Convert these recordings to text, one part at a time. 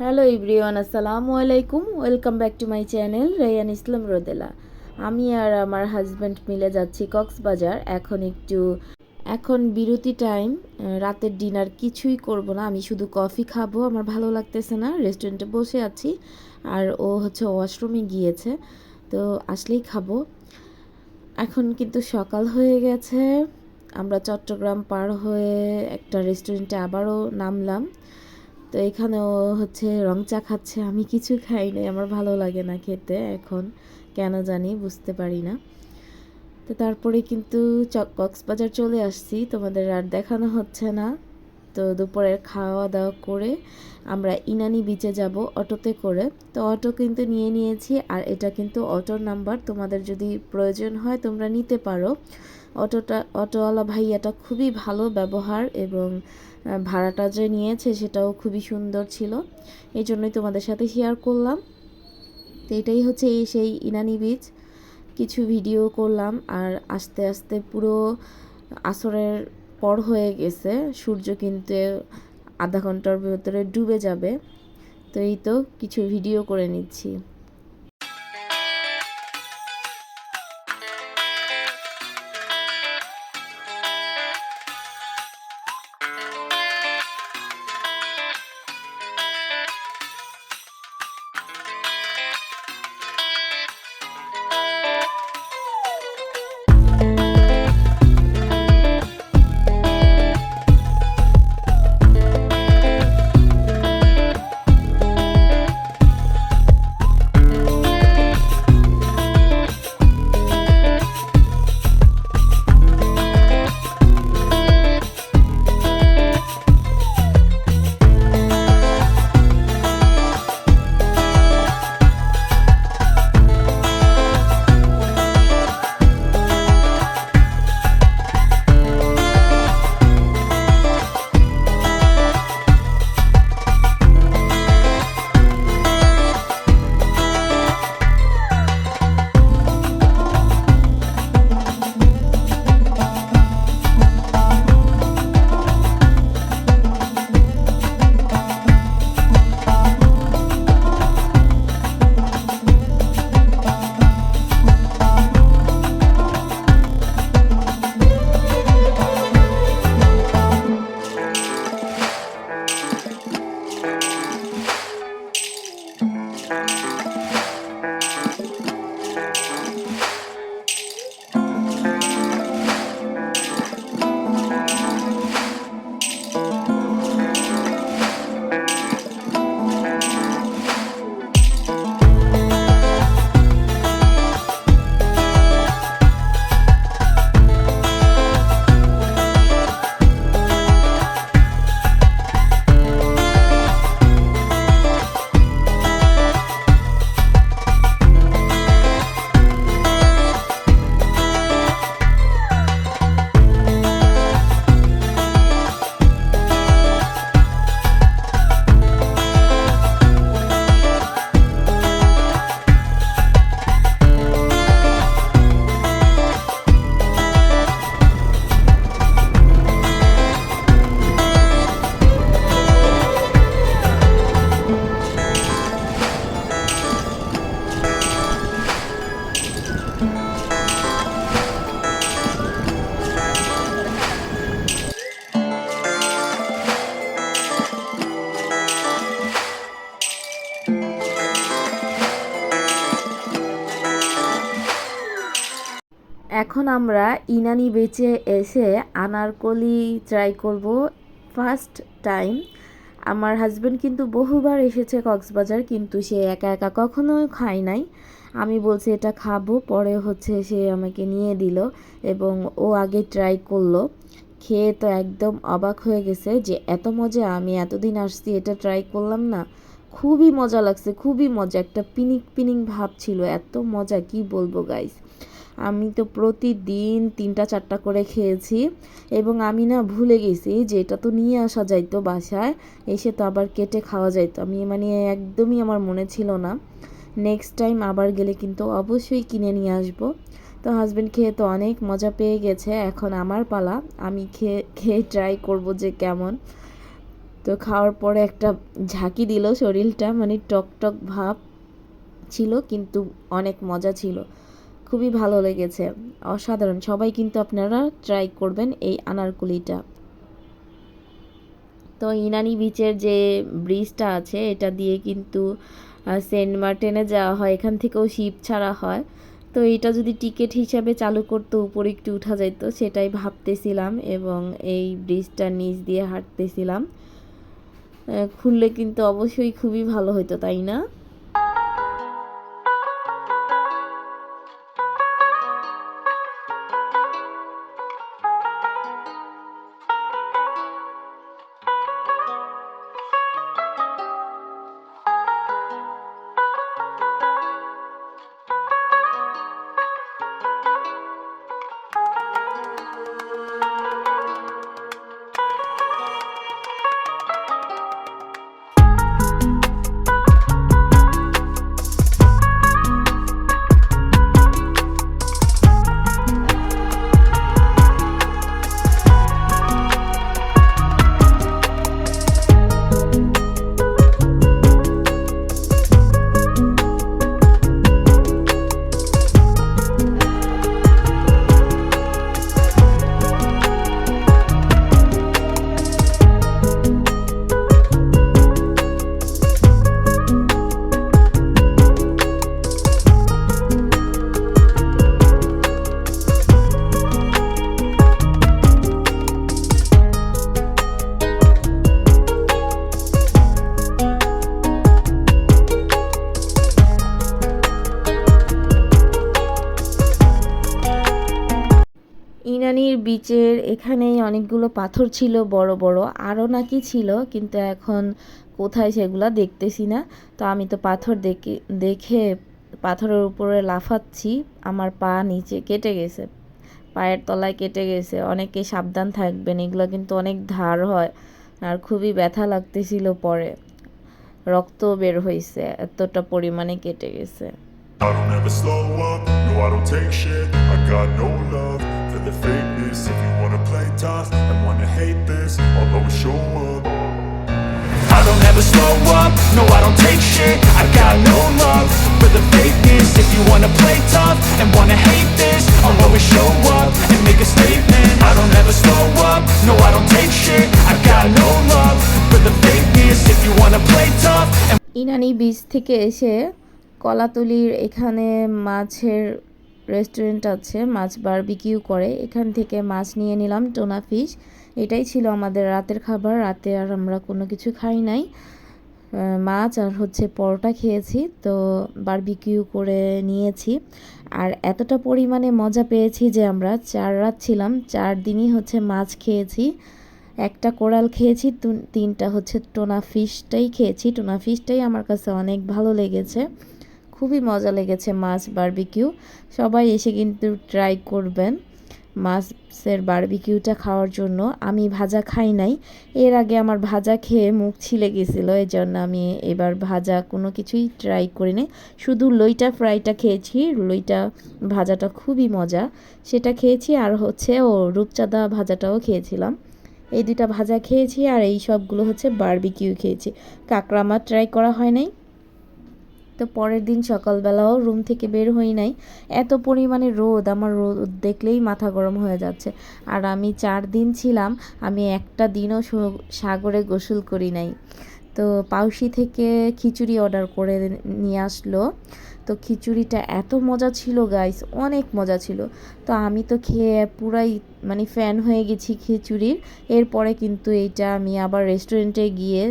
Hello everyone আসসালামু আলাইকুম। Welcome back to my channel Rayan Islam Rodela. আমি আর আমার হাজব্যান্ড মিলে যাচ্ছি কক্সবাজার। এখন একটু, এখন বিরতি টাইম রাতের ডিনার কিছুই করব না। আমি শুধু কফি খাব, আমার ভালো লাগতেছে না। রেস্টুরেন্টে বসে আছি, আর ও হচ্ছে ওয়াশরুমে গিয়েছে, তো আসলেই খাব। এখন কিন্তু সকাল হয়ে গেছে। আমরা চট্টগ্রাম পার হয়ে একটা রেস্টুরেন্টে আবারও নামলাম। তো এখানেও হচ্ছে রং চা খাচ্ছে, আমি কিছু খাই নাই, আমার ভালো লাগে না খেতে এখন, কেন জানি বুঝতে পারি না। তো তারপরে কিন্তু কক্সবাজার চলে আসছি, তোমাদের আর দেখানো হচ্ছে না। তো দুপুরের খাওয়া দাওয়া করে আমরা ইনানি বিচে যাব অটোতে করে। তো অটো কিন্তু নিয়ে নিয়েছি, আর এটা কিন্তু অটোর নাম্বার, তোমাদের যদি প্রয়োজন হয় তোমরা নিতে পারো। অটোটা, অটোওয়ালা ভাইয়াটা খুবই ভালো ব্যবহার এবং ভাড়াটা যে নিয়েছে সেটাও খুবই সুন্দর ছিল। এই জন্যই তোমাদের সাথে শেয়ার করলাম। তো এটাই হচ্ছে এই সেই ইনানি বিচ কিছু ভিডিও করলাম আর আস্তে আস্তে পুরো আসরের পর হয়ে গেছে। সূর্য কিন্তু আধা ঘণ্টার ভেতরে ডুবে যাবে। তো এই তো কিছু ভিডিও করে নিচ্ছি। এখন আমরা ইনানি বেচে এসে আনারকলি ট্রাই করব ফার্স্ট টাইম আমার হাজব্যান্ড কিন্তু বহুবার এসেছে কক্সবাজার, কিন্তু সে একা একা কখনো খায় নাই। আমি বলছি, এটা খাব। পরে হচ্ছে সে আমাকে নিয়ে দিল এবং ও আগে ট্রাই করল। খেয়ে তো একদম অবাক হয়ে গেছে যে এত মজা, আমি এতদিন আসছি, এটা ট্রাই করলাম না। খুবই মজা লাগছে, খুবই মজা। একটা পিনিক পিনিক ভাব ছিল, এত মজা, কি বলব গাইস আমি তো প্রতিদিন তিনটা, চারটা করে খেয়েছি এবং আমি না ভুলে গেছি যে এটা তো নিয়ে আসা যাইতো বাসায়, এসে তো আবার কেটে খাওয়া যাইতো। আমি মানে একদমই আমার মনে ছিল না। নেক্সট টাইম আবার গেলে কিন্তু অবশ্যই কিনে নিয়ে আসব। তো হাজব্যান্ড খেয়ে তো অনেক মজা পেয়ে গেছে, এখন আমার পালা। আমি খেয়ে খেয়ে ট্রাই করব যে কেমন। তো খাওয়ার পরে একটা ঝাঁকি দিল শরীরটা মানে টক টক ভাব ছিল, কিন্তু অনেক মজা ছিল। খুবই ভালো লেগেছে। অসাধারণ। সবাই কিন্তু আপনারা ট্রাই করবেন এই আনারকুলিটা। তো ইনানি বিচের যে ব্রিজটা আছে, এটা দিয়ে কিন্তু সেন্ট মার্টিনে যাওয়া হয়। এখান থেকেও শিপ ছাড়া হয়। তো এটা যদি টিকিট হিসাবে চালু করতো, উপরে একটু উঠা যেত, সেটাই ভাবতেছিলাম এবং এই ব্রিজটার নিচ দিয়ে হাঁটতেছিলাম। খুললে কিন্তু অবশ্যই খুবই ভালো হতো তাই না? এখানেই অনেকগুলো পাথর ছিল বড় বড়। আরও নাকি ছিল কিন্তু এখন কোথায় সেগুলো দেখতেছি না। তো আমি তো পাথর দেখে দেখে পাথরের উপরে লাফাচ্ছি। আমার পা নিচে কেটে গেছে পায়ের তলায় কেটে গেছে। অনেকে সাবধান থাকবেন এগুলো কিন্তু অনেক ধার হয়। আর খুবই ব্যথা লাগতেছিল পরে। রক্ত বের হয়েছে এতটা পরিমাণে কেটে গেছে। I don't ever slow up, no I don't take shit. I got no love the fakeness If you wanna play tough and wanna hate this I'll always show up I don't ever slow up, no I don't take shit I got no love for the fakeness If you wanna play tough and wanna hate this I'll always show up and make a statement I don't ever slow up, no I don't take shit I got no love for the fakeness If you wanna play tough and Inani beach থেকে এসে কলাতলির এখানে মাছের restaurant আছে, মাছ barbecue করে। এখান থেকে মাছ নিয়ে নিলাম, টোনা ফিশ। এটাই ছিল আমাদের রাতের খাবার। রাতে আর আমরা কোনো কিছু খাই নাই। মাছ আর হচ্ছে পরোটা খেয়েছি, তো বারবিকিউ করে নিয়েছি। আর এতটা পরিমাণে মজা পেয়েছি যে আমরা চার রাত ছিলাম, চার দিনই হচ্ছে মাছ খেয়েছি। একটা কোরাল খেয়েছি, তুন- তিনটা হচ্ছে টোনা ফিশটাই খেয়েছি। টোনা ফিশটাই আমার কাছে অনেক ভালো লেগেছে। খুবই মজা লেগেছে মাছ বারবিকিউ। সবাই এসে কিন্তু ট্রাই করবেন মাছের বারবিকিউটা খাওয়ার জন্য। আমি ভাজা খাই নাই। এর আগে আমার ভাজা খেয়ে মুখ ছিলে গেছিল এই জন্য আমি এবার ভাজা কোনো কিছুই ট্রাই করি করিনি শুধু লইটা ফ্রাইটা খেয়েছি, লইটা ভাজাটা খুবই মজা। সেটা খেয়েছি আর হচ্ছে ও রূপচাঁদা ভাজাটাও খেয়েছিলাম। এই দুইটা ভাজা খেয়েছি আর এই সবগুলো হচ্ছে বারবিকিউ খেয়েছি। কাঁকড়া মাছ ট্রাই করা হয় নাই। তো পরের দিন সকালবেলাও রুম থেকে বের হই নাই। এত পরিমাণে রোদ, আমার রোদ দেখলেই মাথা গরম হয়ে যাচ্ছে। আর আমি চার দিন ছিলাম, আমি একটা দিনও সাগরে গোসল করি নাই। তো পাউসি থেকে খিচুড়ি অর্ডার করে নিয়ে আসলো। তো খিচুড়িটা এত মজা ছিল গাইস, অনেক মজা ছিল। তো আমি তো খেয়ে পুরাই মানে ফ্যান হয়ে গেছি খিচুড়ির। এরপরে কিন্তু এইটা আমি আবার রেস্টুরেন্টে গিয়ে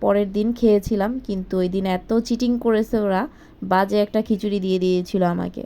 পরের দিন খেয়েছিলাম, কিন্তু ওই দিন এত চিটিং করেছে ওরা, বাজে একটা খিচুড়ি দিয়ে দিয়েছিল আমাকে।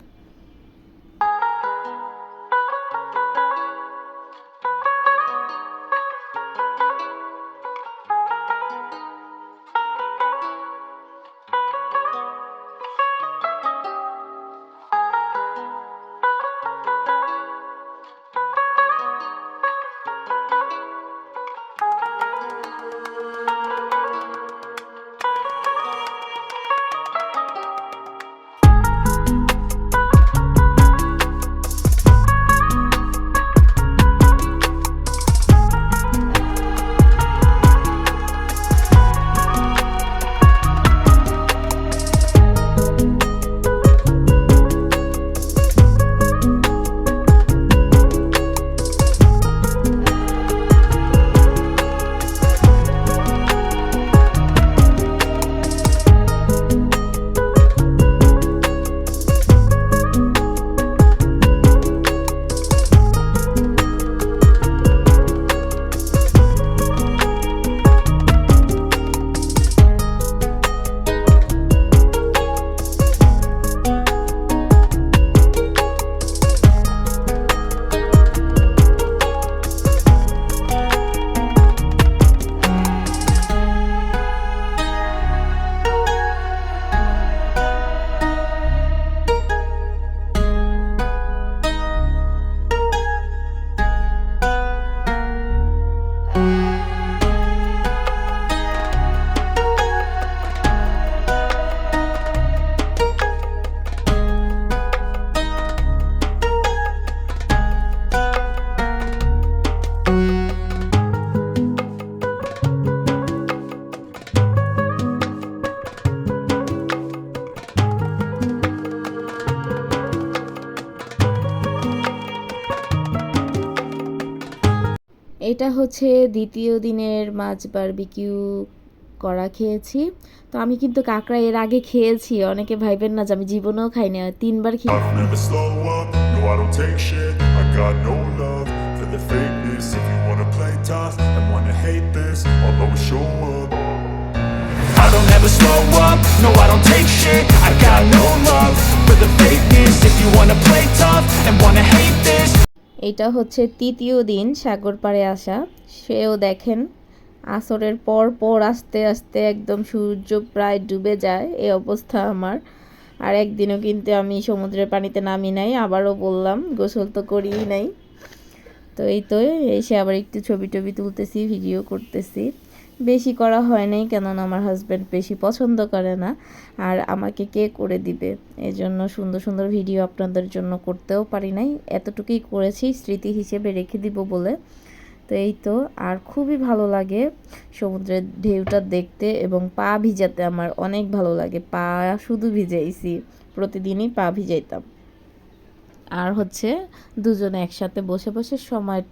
এটা হচ্ছে দ্বিতীয় দিনের মাছ বারবিকিউ করা খেয়েছি তো আমি কিন্তু কাঁকড়া এর আগে খেয়েছি অনেকে ভাইবেন না যে আমি জীবনেও খাইনি তিনবার খেয়ে I'll never slow up, no I don't take shit I got no love for the fakeness If you wanna play tough and wanna hate this I'll always show up I don't ever slow up, no I don't take shit I got no love for the fakeness If you wanna play tough and wanna hate this এটা হচ্ছে তৃতীয় দিন সাগর পাড়ে আসা। সেও দেখেন, আসরের পর পর আস্তে আস্তে একদম সূর্য প্রায় ডুবে যায়, এ অবস্থা আমার। আর একদিনও কিন্তু আমি সমুদ্রের পানিতে নামি নাই, আবারও বললাম, গোসল তো করিই নাই। তো এই তো, এসে আবার একটু ছবি টবি তুলতেছি ভিডিও করতেছি। বেশি করা হয় নাই, কেননা আমার হাজব্যান্ড বেশি পছন্দ করে না। আর আমাকে কে করে দিবে? এই জন্য সুন্দর সুন্দর ভিডিও আপনাদের জন্য করতেও পারি নাই। এতটুকুই করেছি, স্মৃতি হিসেবে রেখে দিব বলে। তো এই তো, আর খুবই ভালো লাগে সমুদ্রের ঢেউটা দেখতে এবং পা ভিজাতে আমার অনেক ভালো লাগে। পা শুধু ভিজাইছি, প্রতিদিনই পা ভিজাইতাম। আর হচ্ছে দুজনে একসাথে বসে বসে সময়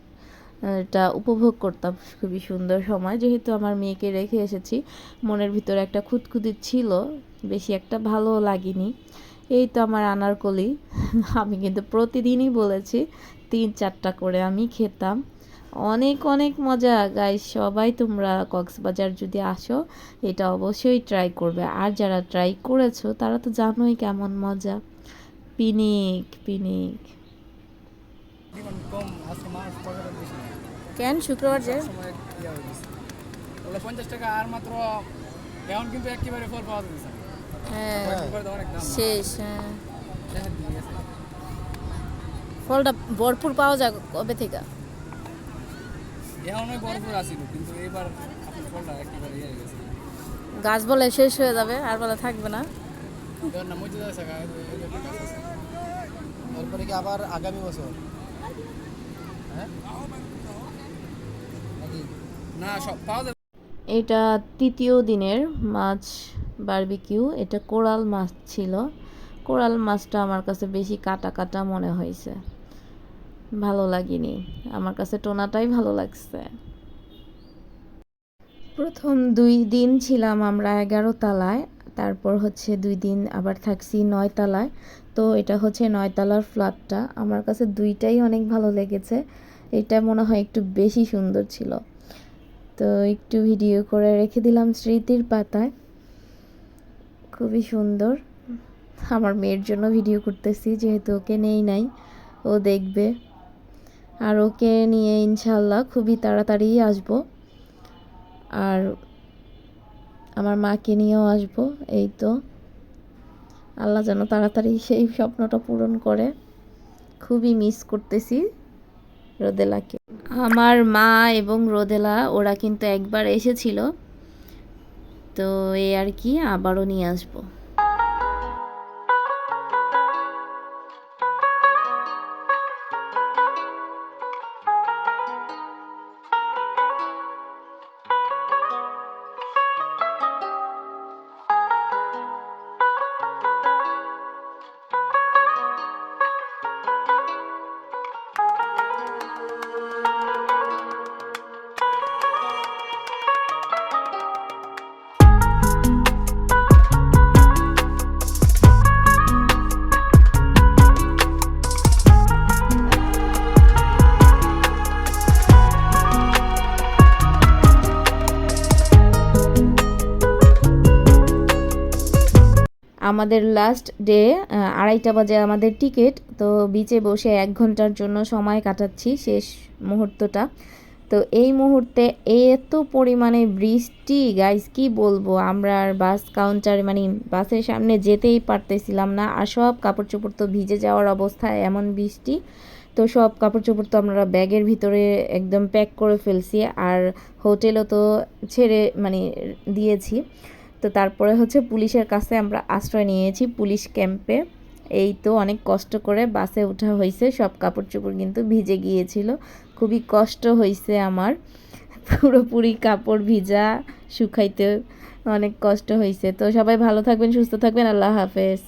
এটা উপভোগ করতাম। খুবই সুন্দর সময়। যেহেতু আমার মেয়েকে রেখে এসেছি, মনের ভিতরে একটা খুঁতখুঁতি ছিল, বেশি একটা ভালো লাগেনি। এই তো আমার আনারকলি আমি কিন্তু প্রতিদিনই বলেছি, তিন চারটা করে আমি খেতাম। অনেক অনেক মজা। গাইস সবাই তোমরা কক্সবাজার যদি আসো, এটা অবশ্যই ট্রাই করবে। আর যারা ট্রাই করেছ, তারা তো জানোই কেমন মজা। পিনিক পিনিক। কেন শুক্রবার যে ইয়ে হয়ে পঞ্চাশ টাকা আর মাত্র এখন কিন্তু একেবারে ফল পাওয়া যাচ্ছে হ্যাঁ শেষ হ্যাঁ ফলটা ভরপুর পাওয়া যায় কবে থেকে এখন ওই বরফুর আসিল কিন্তু এবার ফলটা একেবারে ইয়ে গেছে গাছ বলে শেষ হয়ে যাবে আর বলে থাকবে না। তারপরে কি আবার আগামী বছর হ্যাঁ এটা তৃতীয় দিনের মাছ বারবিকিউ। এটা কোরাল মাছ ছিল। কোরাল মাছটা আমার কাছে বেশি কাটা কাটা মনে হয়েছে। ভালো লাগেনি। আমার কাছে টোনাটাই ভালো লাগছে। প্রথম দুই দিন ছিলাম আমরা এগারো তলায়। তারপর হচ্ছে দুই দিন আবার থাকছি নয় তলায়। তো এটা হচ্ছে নয় তলার ফ্ল্যাটটা আমার কাছে দুইটাই অনেক ভালো লেগেছে। এটা মনে হয় একটু বেশি সুন্দর ছিল। তো একটু ভিডিও করে রেখে দিলাম স্মৃতির পাতায়। খুবই সুন্দর। আমার মেয়ের জন্য ভিডিও করতেছি, যেহেতু ওকে নেই নাই, ও দেখবে। আর ওকে নিয়ে ইনশাল্লাহ খুবই তাড়াতাড়ি আসব। আর আমার মাকে নিয়েও আসব, এই তো। আল্লাহ যেন তাড়াতাড়ি সেই স্বপ্নটা পূরণ করে। খুবই মিস করতেছি। রোদেলাকে আমার মা এবং রোদেলা, ওরা কিন্তু একবার এসেছিল। তো এ আর কি, আবারও নিয়ে আসব। আমাদের লাস্ট ডে আড়াইটা বাজে আমাদের টিকিট তো বিচে বসে এক ঘণ্টার জন্য সময় কাটাচ্ছি শেষ মুহূর্তটা। তো এই মুহূর্তে এত পরিমাণে বৃষ্টি গাইস কি বলব? আমরা আর বাস কাউন্টারে মানে বাসের সামনে যেতেই পারতেছিলাম না, আর সব কাপড় চোপড় তো ভিজে যাওয়ার অবস্থা এমন বৃষ্টি। তো সব কাপড় চোপড় তো আমরা ব্যাগের ভিতরে একদম প্যাক করে ফেলছি, আর হোটেলও তো ছেড়ে মানে দিয়েছি। তো তারপরে হচ্ছে পুলিশের কাছে আমরা আশ্রয় নিয়েছি পুলিশ ক্যাম্পে। এই তো অনেক কষ্ট করে বাসে ওঠা হয়েছে, সব কাপড় চোপড় কিন্তু ভিজে গিয়েছিল। খুবই কষ্ট হয়েছে আমার। পুরোপুরি কাপড় ভিজা, শুকাইতে অনেক কষ্ট হয়েছে। তো সবাই ভালো থাকবেন, সুস্থ থাকবেন, আল্লাহ হাফেজ।